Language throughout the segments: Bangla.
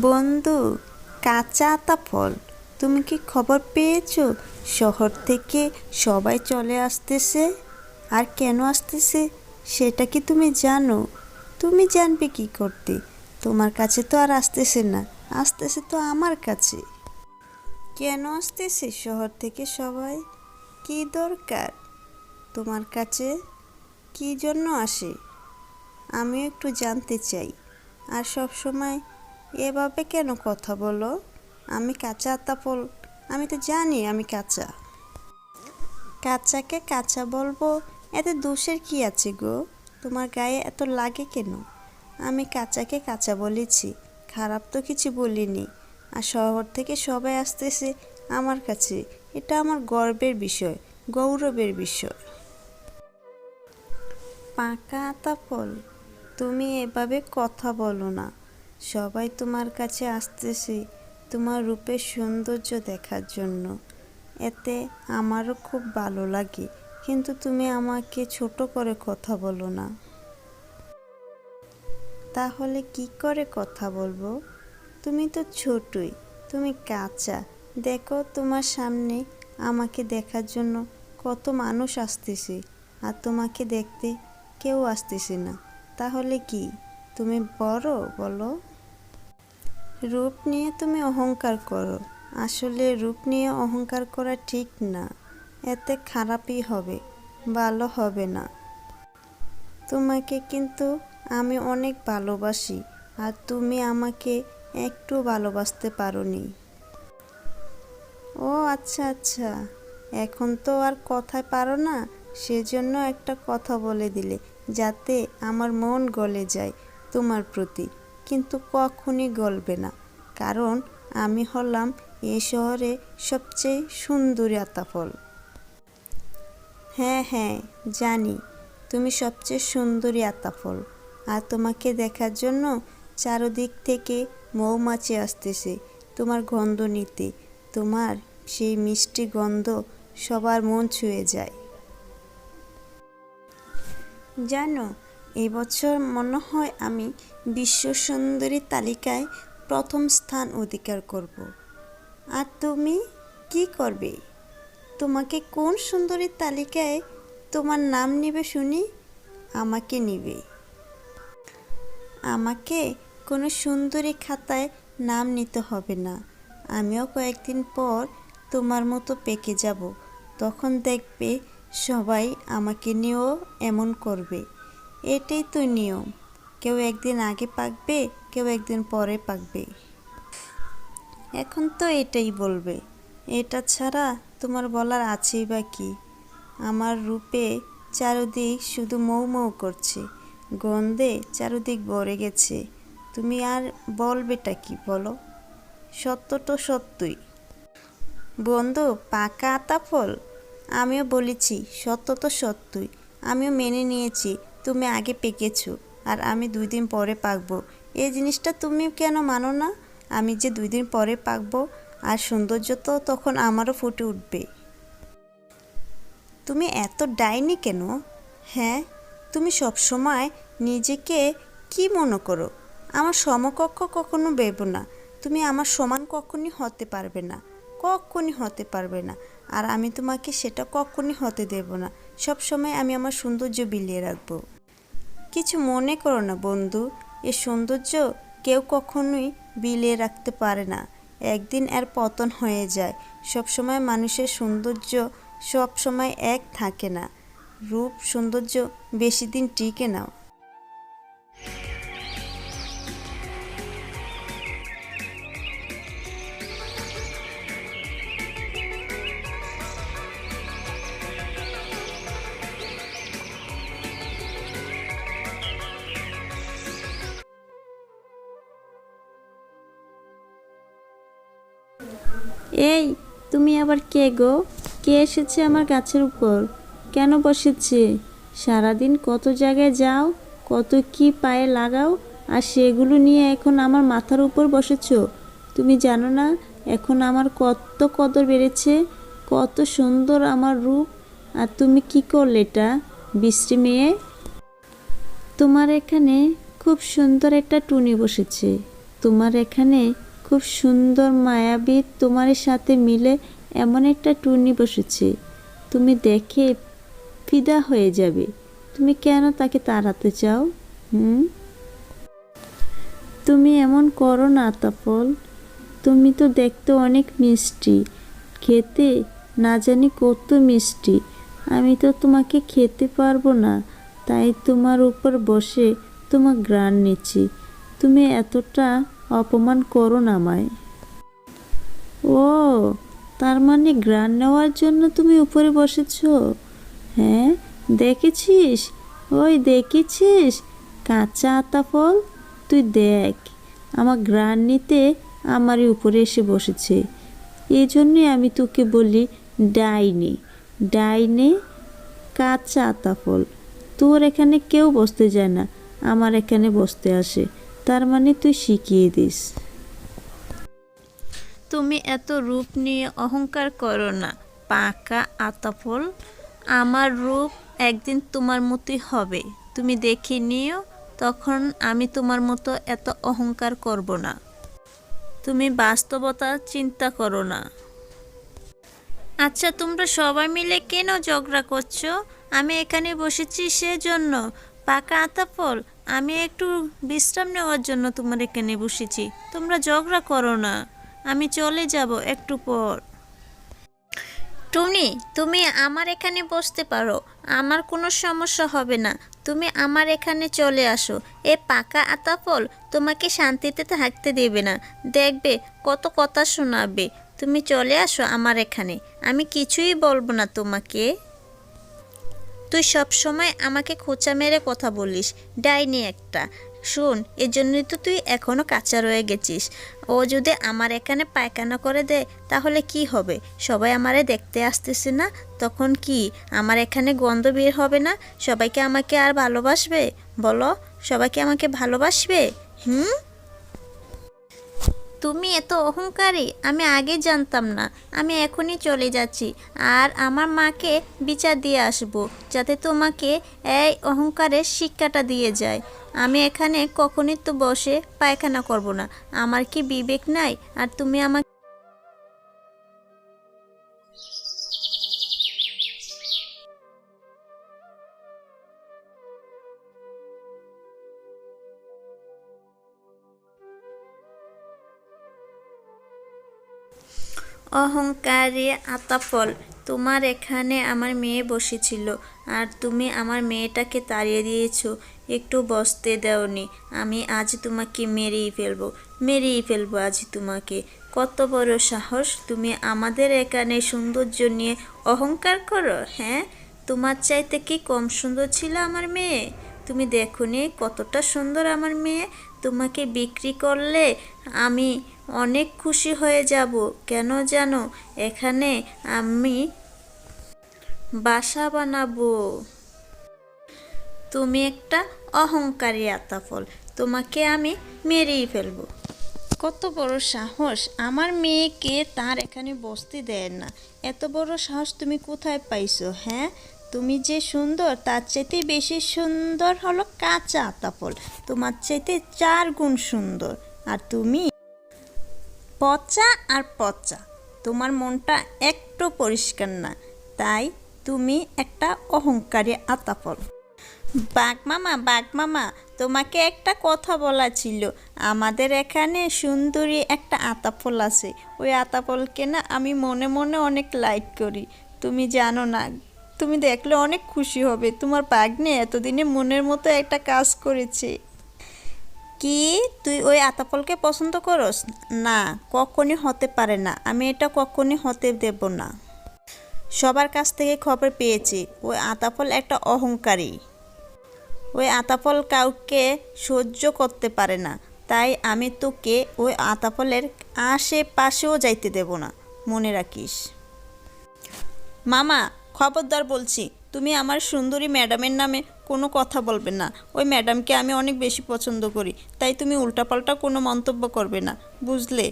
বন্ধু, কাঁচা আতা ফল, তুমি কি খবর পেয়েছ? শহর থেকে সবাই চলে আসতেছে। আর কেন আসতেছে, সেটা কি তুমি জানো? তুমি জানবে কি করতে। তোমার কাছে তো আর আসতেছে না, আসতেছে তো আমার কাছে। কেন আসতেছে শহর থেকে সবাই? কি দরকার? তোমার কাছে কি জন্য আসে? আমিও একটু জানতে চাই। আর সব সময় এভাবে কেন কথা বলো? আমি কাঁচা আতা ফল আমি তো জানি আমি কাঁচা। কাঁচাকে কাঁচা বলব? এতে দোষের কি আছে গো? তোমার গায়ে এত লাগে কেন? আমি কাঁচাকে কাঁচা বলেছি, খারাপ তো কিছু বলিনি। আর শহর থেকে সবাই আসতেছে আমার কাছে, এটা আমার গর্বের বিষয়, গৌরবের বিষয়। পাকা আতা ফল তুমি এভাবে কথা বলো না। সবাই তোমার কাছে আসতেছে তোমার রূপের সৌন্দর্য দেখার জন্য। এতে আমারও খুব ভালো লাগে, কিন্তু তুমি আমাকে ছোট করে কথা বলো না। তাহলে কি করে কথা বলব? তুমি তো ছোটই, তুমি কাঁচা। দেখো তোমার সামনে আমাকে দেখার জন্য কত মানুষ আসতেছে, আর তোমাকে দেখতে কেউ আসতেছে না। তাহলে কি? তুমি বড়, বলো। রূপ নিয়ে তুমি অহংকার করো। আসলে রূপ নিয়ে অহংকার করা ঠিক না। এতে খারাপই হবে, ভালো হবে না। তোমাকে কিন্তু আমি অনেক ভালোবাসি, আর তুমি আমাকে একটু ভালোবাসতে পারোনি। ও আচ্ছা আচ্ছা। এখন তো আর কথায় পারো না। সেজন্য একটা কথা বলে দিলে, যাতে আমার মন গলে যায়। তোমার প্রতি, কিন্তু কখনই গলবে না। কারণ আমি হলাম এ শহরে সবচেয়ে সুন্দরী আতাফল। হ্যাঁ হ্যাঁ জানি, তুমি সবচেয়ে সুন্দরী আতাফল। আর তোমাকে দেখার জন্য চারদিক থেকে মৌমাছি আসতেছে, তোমার গন্ধ নিতে। তোমার সেই মিষ্টি গন্ধ সবার মন ছুঁয়ে যায়। জানো এবছর মনে হয় আমি বিশ্ব সুন্দরী তালিকায় প্রথম স্থান অধিকার করব। আর তুমি কি করবে? তোমাকে কোন সুন্দরী তালিকায় তোমার নাম নিবে শুনি? আমাকে নিবে। আমাকে কোনো সুন্দরী খাতায় নাম নিতে হবে না। আমিও কয়েকদিন পর তোমার মতো পেকে যাব। তখন দেখবে সবাই আমাকে নিয়েও এমন করবে। এটাই তো নিয়ম। কেউ একদিন আগে পাকবে, কেউ একদিন পরে পাকবে। এখন তো এটাই বলবে। এটা ছাড়া তোমার বলার আছেই বা কি? আমার রূপে চারদিক শুধু মৌ মৌ করছে। গন্ধে চারদিক ভরে গেছে। তুমি আর বলবেটা কি বলো? সত্য তো সত্যই। বন্ধু, পাকা আতা ফল আমিও বলেছি সত্য তো সত্যই। আমিও মেনে নিয়েছি। তুমি আগে পেকেছো, আর আমি দুই দিন পরে পাকবো। এই জিনিসটা তুমি কেন মানো না? আমি যে দুই দিন পরে পাকবো, আর সৌন্দর্য তো তখন আমারও ফুটে উঠবে। তুমি এত ডাইনি কেন? হ্যাঁ তুমি সবসময় নিজেকে কি মনে করো? আমার সমকক্ষ কখনো ভেবো না। তুমি আমার সমান কখনই হতে পারবে না, কখনই হতে পারবে না, আর আমি তোমাকে সেটা কখনই হতে দেব না। সব সময় আমি আমার সৌন্দর্য বিলিয়ে রাখব। কিছু মনে করো না বন্ধু, এ সৌন্দর্য কেউ কখনোই বিলিয়ে রাখতে পারে না। একদিন এর পতন হয়ে যায়। সবসময় মানুষের সৌন্দর্য সবসময় এক থাকে না। রূপ সৌন্দর্য বেশি দিন টিকে না। এই, তুমি আবার কে গো? কে এসেছে আমার গাছের উপর? কেন বসেছে? সারাদিন কত জায়গায় যাও, কত কি পায়ে লাগাও, আর সেগুলো নিয়ে এখন আমার মাথার উপর বসেছ। তুমি জানো না, এখন আমার কত কদর বেড়েছে, কত সুন্দর আমার রূপ। আর তুমি কি করলে এটা বৃষ্টি মেয়ে? তোমার এখানে খুব সুন্দর একটা টুনি বসেছে। তোমার এখানে খুব সুন্দর মায়াবী তোমার সাথে মিলে এমন একটা টুর্নি বসেছে। তুমি দেখে ফিদা হয়ে যাবে। তুমি কেন তাকে তাড়াতে চাও? হুম? তুমি এমন করো না, তাপল। তুমি তো দেখতে অনেক মিষ্টি। খেতে না জানি কত মিষ্টি। আমি তো তোমাকে খেতে পারব না। তাই তোমার উপর বসে তোমার গ্রান নিচ্ছি। তুমি এতটা অপমান করো না আমায়। ও, তার মানে গ্রান নেওয়ার জন্য তুমি উপরে বসেছো? হ্যাঁ দেখেছিস? ওই দেখেছিস? কাঁচা আতা ফল? তুই দেখ, আমার গ্রান নিতে আমারই উপরে এসে বসেছে। এই জন্যই আমি তোকে বলি ডাইনে। ডাইনে কাঁচা আতা ফল। তোর এখানে কেউ বসতে যায় না, আমার এখানে বসতে আসে। তার মানে তুই শিখিয়ে দিস। তুমি এত রূপ নিয়ে অহংকার করো না, পাকা আতাফল। আমার রূপ একদিন তোমার মতোই হবে। তুমি দেখে নিও, তখন আমি তোমার মতো এত অহংকার করব না। তুমি বাস্তবতা চিন্তা করো না। আচ্ছা তোমরা সবাই মিলে কেন ঝগড়া করছ? আমি এখানে বসেছি সেজন্য। পাকা আতাফল আমি একটু বিশ্রাম নেওয়ার জন্য তোমার এখানে বসেছি। তোমরা ঝগড়া করো না। আমি চলে যাব একটু পর। টুনি, তুমি আমার এখানে বসতে পারো। আমার কোনো সমস্যা হবে না। তুমি আমার এখানে চলে আসো। এ পাকা আতাফল তোমাকে শান্তিতে থাকতে দেবে না। দেখবে, কত কথা শোনাবে। তুমি চলে আসো আমার এখানে। আমি কিছুই বলব না তোমাকে। তুই সব সময় আমাকে খোঁচা মেরে কথা বলিস, ডাইনি একটা। শোন এর জন্যই তো তুই এখনও কাঁচা রয়ে গেছিস। ও যদি আমার এখানে পায়খানা করে দেয়, তাহলে কি হবে? সবাই আমারে দেখতে আসতেছে না? তখন কি, আমার এখানে গন্ধ বের হবে না? সবাইকে আমাকে আর ভালোবাসবে? বলো সবাইকে আমাকে ভালোবাসবে? হুম? তুমি এত অহংকারী, আমি আগে জানতাম না। আমি এখনই চলে যাচ্ছি, আর আমার মাকে বিচার দিয়ে আসব, যাতে তোমাকে এই অহংকারের শিক্ষাটা দিয়ে যায়। আমি এখানে কখনই তো বসে পায়খানা করব না। আমার কি বিবেক নাই? আর তুমি আমাকে অহংকারী আতাফল, তোমার এখানে আমার মেয়ে বসেছিল আর তুমি আমার মেয়েটাকে তাড়িয়ে দিয়েছ। একটু বসতে দেওনি, আমি আজ তোমাকে মেরেই ফেলব মেরেই ফেলব আজ তোমাকে। কত বড় সাহস, তুমি আমাদের এখানে সৌন্দর্য নিয়ে অহংকার করো হ্যাঁ? তোমার চাইতে কি কম সুন্দর ছিল আমার মেয়ে? তুমি দেখোনি কতটা সুন্দর আমার মেয়ে? তোমাকে বিক্রি করলে আমি অনেক খুশি হয়ে যাব। কেন জানো? এখানে আমি বাসা বানাবো। তুমি একটা অহংকারী আতাফল। তোমাকে আমি মেরেই ফেলব। কত বড় সাহস। আমার মেয়েকে তার এখানে বসতে দেয় না। এত বড় সাহস তুমি কোথায় পাইছো হ্যাঁ? তুমি যে সুন্দর, তার চাইতে বেশি সুন্দর হলো কাঁচা আতাফল। তোমার চাইতে চার গুণ সুন্দর। আর তুমি পচা আর পচা। তোমার মনটা একটু পরিষ্কার না, তাই তুমি একটা অহংকারী আতাফল বাঘ মামা বাঘ মামা, তোমাকে একটা কথা বলা ছিল। আমাদের এখানে সুন্দরী একটা আতাফল আছে। ওই আতাফলকে না আমি মনে মনে অনেক লাইক করি। তুমি জানো না, তুমি দেখলে অনেক খুশি হবে। তোমার বাঘনে এতদিনে মনের মতো একটা কাজ করেছে। কি তুই ওই আতাফলকে পছন্দ করস? না, কখনই হতে পারে না। আমি এটা কখনই হতে দেব না। সবার কাছ থেকে খবর পেয়েছি, ওই আতাফল একটা অহংকারী। ওই আতাফল কাউকে সহ্য করতে পারে না। তাই আমি তোকে ওই আতাফলের আশেপাশেও যাইতে দেব না। মনে রাখিস। মামা, খবরদার বলছি তুমি আমার সুন্দরী ম্যাডামের নামে কোনো কথা বলবে না। ওই ম্যাডামকে আমি অনেক বেশি পছন্দ করি, তাই তুমি উল্টাপাল্টা কোনো মন্তব্য করবে না, বুঝলে?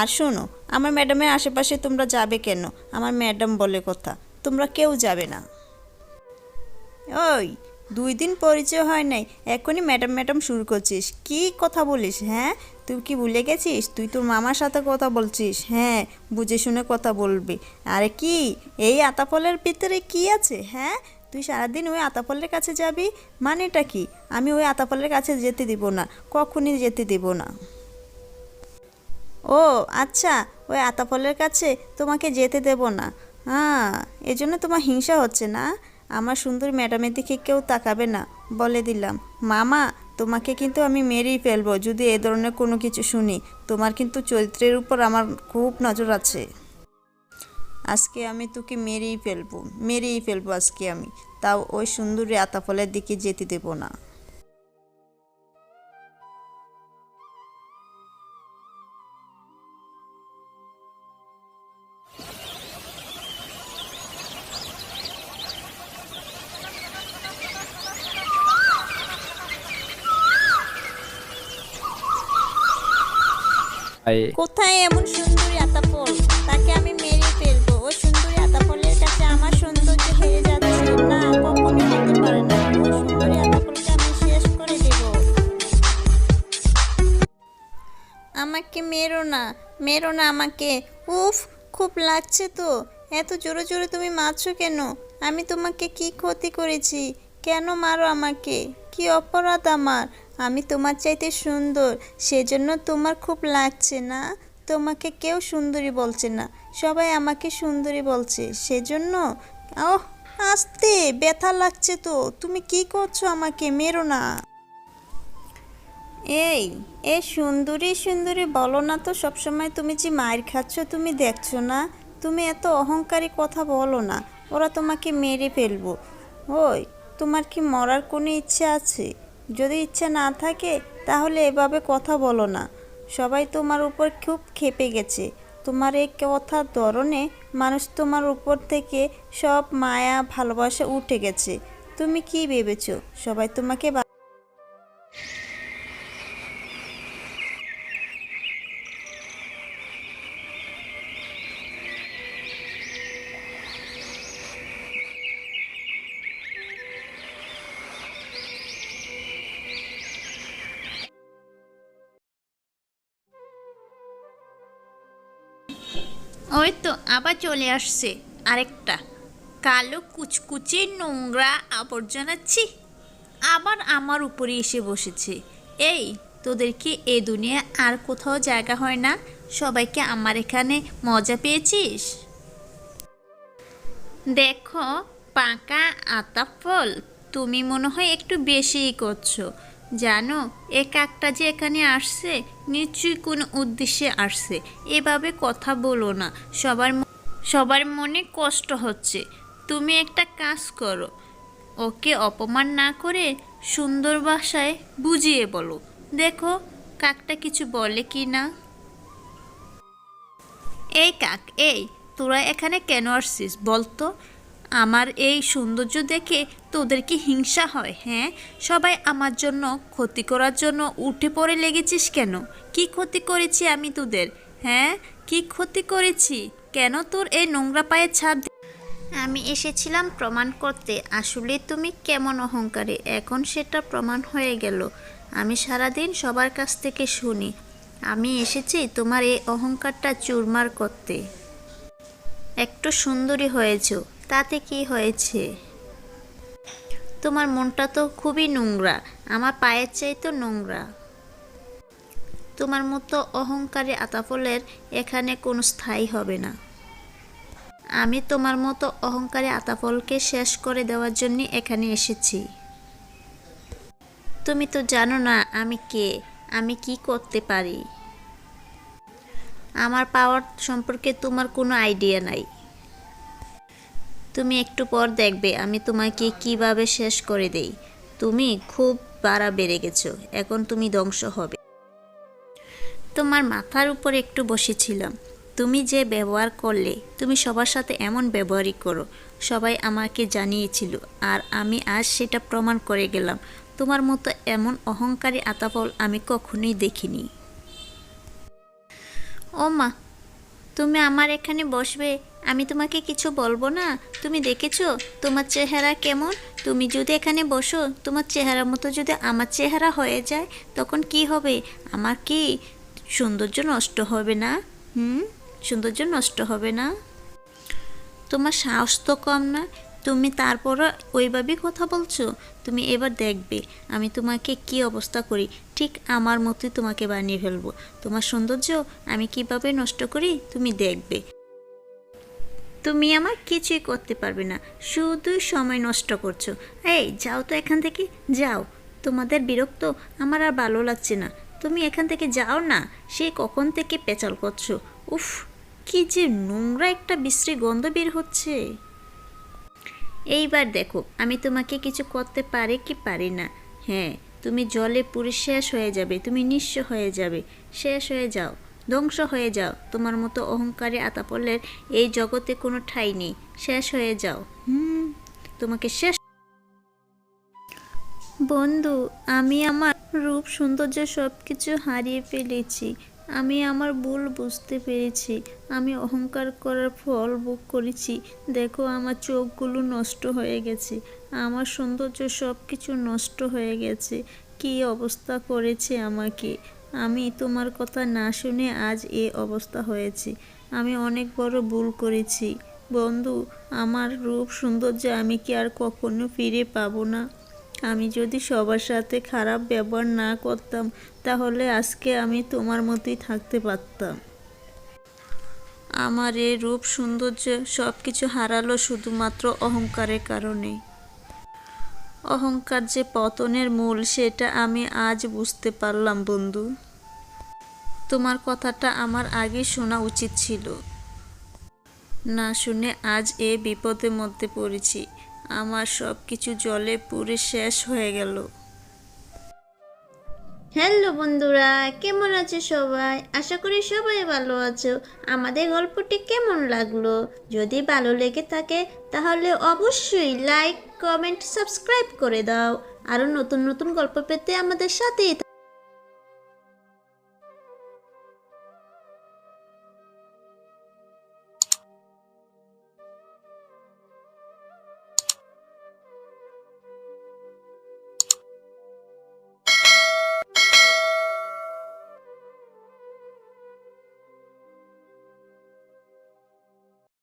আর শোনো, আমার ম্যাডামের আশেপাশে তোমরা যাবে কেন? আমার ম্যাডাম বলে কথা, তোমরা কেউ যাবে না। ওই, দুই দিন পরিচয় হয় নাই, এখনই ম্যাডাম ম্যাডাম শুরু করছিস, কি কথা বলিস হ্যাঁ? তুই কি ভুলে গেছিস? তুই তোর মামার সাথে কথা বলছিস। হ্যাঁ বুঝে শুনে কথা বলবি। আরে কি? এই আতাফলের ভিতরে কি আছে হ্যাঁ? তুই সারাদিন ওই আতাফলের কাছে যাবি? মানেটা কি? আমি ওই আতাফলের কাছে যেতে দিব না, কখনই যেতে দিব না। ও আচ্ছা ওই আতাফলের কাছে তোমাকে যেতে দেব না। হ্যাঁ এজন্য তোমার হিংসা হচ্ছে না? আমার সুন্দর ম্যাডামের দিকে কেউ তাকাবে না, বলে দিলাম। মামা তোমাকে কিন্তু আমি মেরেই ফেলব, যদি এ ধরনের কোনো কিছু শুনি। তোমার কিন্তু চরিত্রের উপর আমার খুব নজর আছে। আজকে আমি তোকে মেরেই ফেলব মেরেই ফেলব আজকে আমি। তাও ওই সুন্দরী আতাফলের দিকে যেতে দেব না। কোথায় এমন সুন্দরী আতাফল তাকে আমি মেরে ফেলব। ওই সুন্দরী আতাফলের কাছে আমার সৌন্দর্য হেরে যাচ্ছে। না কখনোই হতে পারে না। আমাকে মেরো না। মেরো না আমাকে। উফ, খুব লাগছে তো। এত জোরে জোরে তুমি মারছো কেন? আমি তোমাকে কি ক্ষতি করেছি? কেন মারো আমাকে? কি অপরাধ আমার? আমি তোমার চাইতে সুন্দর, সেজন্য তোমার খুব লাগছে না। তোমাকে কেউ সুন্দরী বলছে না, সবাই আমাকে সুন্দরী বলছে, সেজন্য ওহ, আস্তে, ব্যথা লাগছে তো, তুমি কি করছ আমাকে, মেরো না। এই, এ সুন্দরী সুন্দরী বলো না তো, সবসময় তুমি যে মায়ের খাচ্ছ, তুমি দেখছ না। তুমি এত অহংকারী কথা বলো না, ওরা তোমাকে মেরে ফেলব। ওই, তোমার কি মরার কোনো ইচ্ছে আছে? যদি ইচ্ছা না থাকে, তাহলে এভাবে কথা বলো না। সবাই তোমার উপর খুব খেপে গেছে। তোমার এই কথার ধরনে মানুষ তোমার উপর থেকে সব মায়া, ভালোবাসা উঠে গেছে। তুমি কি ভেবেছো? সবাই তোমাকে আবার চলে আসছে আরেকটা। কালো কুচকুচে নোংরা আবর্জনা, ছি। আবার আমার উপরে এসে বসেছে। এই তোদের কি এ দুনিয়া আর কোথাও জায়গা হয় না। সবাইকে আমার এখানে মজা পেয়েছিস? দেখো, পাকা আতা ফল। তুমি মনে হয় একটু বেশিই করছ। জানো এ কাকটা যে এখানে আসছে, নিশ্চয়ই কোনো উদ্দেশ্যে আসছে। এভাবে কথা বলো না। সবার সবার মনে কষ্ট হচ্ছে। তুমি একটা কাজ করো। ওকে অপমান না করে সুন্দর ভাষায় বুঝিয়ে বলো। দেখো, কাকটা কিছু বলে কি না? এই কাক, এই, তোরা এখানে কেন আসছিস বলতো? আমার এই সৌন্দর্য দেখে তোদের কি হিংসা হয় হ্যাঁ? সবাই আমার জন্য ক্ষতি করার জন্য উঠে পড়ে লেগেছিস কেন? কি ক্ষতি করেছি আমি তোদের হ্যাঁ? কি ক্ষতি করেছি? কেন তোর এই নোংরা পায়ে ছাপ আমি এসেছিলাম প্রমাণ করতে। আসলে তুমি কেমন অহংকারী? এখন সেটা প্রমাণ হয়ে গেল। আমি সারাদিন সবার কাছ থেকে শুনি। আমি এসেছি তোমার এই অহংকারটা চুরমার করতে। একটু সুন্দরী হয়েছো। তাতে কি হয়েছে? তোমার মনটা তো খুবই নোংরা, আমার পায়ের চাই তো নোংরা। তোমার মতো অহংকারী আতাফলের এখানে কোনো স্থায়ী হবে না। আমি তোমার মতো অহংকারী আতাফলকে শেষ করে দেওয়ার জন্য এখানে এসেছি। তুমি তো জানো না আমি কে, আমি কি করতে পারি। আমার পাওয়ার সম্পর্কে তোমার কোনো আইডিয়া নাই। তুমি একটু পর দেখবে আমি তোমাকে কীভাবে শেষ করে দেই। তুমি খুব বাড়া বেড়ে গেছো, এখন তুমি ধ্বংস হবে। তোমার মাথার উপর একটু বসেছিলাম। তুমি যে ব্যবহার করলে, তুমি সবার সাথে এমন ব্যবহারই করো। সবাই আমাকে জানিয়েছিল আর আমি আজ সেটা প্রমাণ করে গেলাম। তোমার মতো এমন অহংকারী আতাফল আমি কখনোই দেখিনি। ও মা তুমি আমার এখানে বসবে, আমি তোমাকে কিছু বলব না। তুমি দেখেছ, তোমার চেহারা কেমন? তুমি যদি এখানে বসো, তোমার চেহারা মতো যদি আমার চেহারা হয়ে যায়, তখন কি হবে? আমার কি সৌন্দর্য নষ্ট হবে না? হুম? সৌন্দর্য নষ্ট হবে না? তোমার সাহস তো কম না। তুমি তারপরও ওইভাবেই কথা বলছো? তুমি এবার দেখবে, আমি তোমাকে কি অবস্থা করি? ঠিক আমার মতোই তোমাকে বানিয়ে ফেলব। তোমার সৌন্দর্য আমি কীভাবে নষ্ট করি, তুমি দেখবে। তুমি আমার কিছুই করতে পারবে না শুধু সময় নষ্ট করছ। এই, যাও তো এখান থেকে, যাও। তোমাদের বিরক্ত আমার আর ভালো লাগছে না। তুমি এখান থেকে যাও না, সে কখন থেকে পেঁচাল করছ? উফ, কি যে নোংরা একটা বিশ্রী গন্ধ বের হচ্ছে। এইবার দেখো, আমি তোমাকে কিছু করতে পারি কি পারি না। হ্যাঁ তুমি জলে পুরে শেষ হয়ে যাবে, তুমি নিঃস্ব হয়ে যাবে, শেষ হয়ে যাও, ধ্বংস হয়ে যাও। তোমার মতো অহংকারে আতাপলের এই জগতে কোনো ঠাই নেই, শেষ হয়ে যাও। হুম, তোমাকে শেষ বন্ধু, আমি আমার রূপ সৌন্দর্য সব কিছু হারিয়ে ফেলেছি। আমি আমার ভুল বুঝতে পেরেছি। আমি অহংকার করার ফল ভোগ করেছি। দেখো, আমার চোখগুলো নষ্ট হয়ে গেছে। আমার সৌন্দর্য সব কিছু নষ্ট হয়ে গেছে। কী অবস্থা করেছে আমাকে? আমি তোমার কথা না শুনে আজ এ অবস্থা হয়েছে। আমি অনেক বড় ভুল করেছি। বন্ধু, আমার রূপ সৌন্দর্য আমি কি আর কখনো ফিরে পাবো না? আমি যদি সবার সাথে খারাপ ব্যবহার না করতাম, তাহলে আজকে আমি তোমার মতোই থাকতে পারতাম। আমার এই রূপ সৌন্দর্য সব কিছু হারালো শুধুমাত্র অহংকারের কারণে। অহংকার যে পতনের মূল, সেটা আমি আজ বুঝতে পারলাম, বন্ধু। তোমার কথাটা আমার আগে শোনা উচিত ছিল। না শুনে আজ এ বিপদের মধ্যে পড়েছি। আমার সব কিছু জলে পুরে শেষ হয়ে গেল। হ্যালো বন্ধুরা, কেমন আছো সবাই? আশা করি সবাই ভালো আছো। আমাদের গল্পটি কেমন লাগল? যদি ভালো লেগে থাকে, তাহলে অবশ্যই লাইক কমেন্ট সাবস্ক্রাইব করে দাও। আরও নতুন নতুন গল্প পেতে আমাদের সাথেই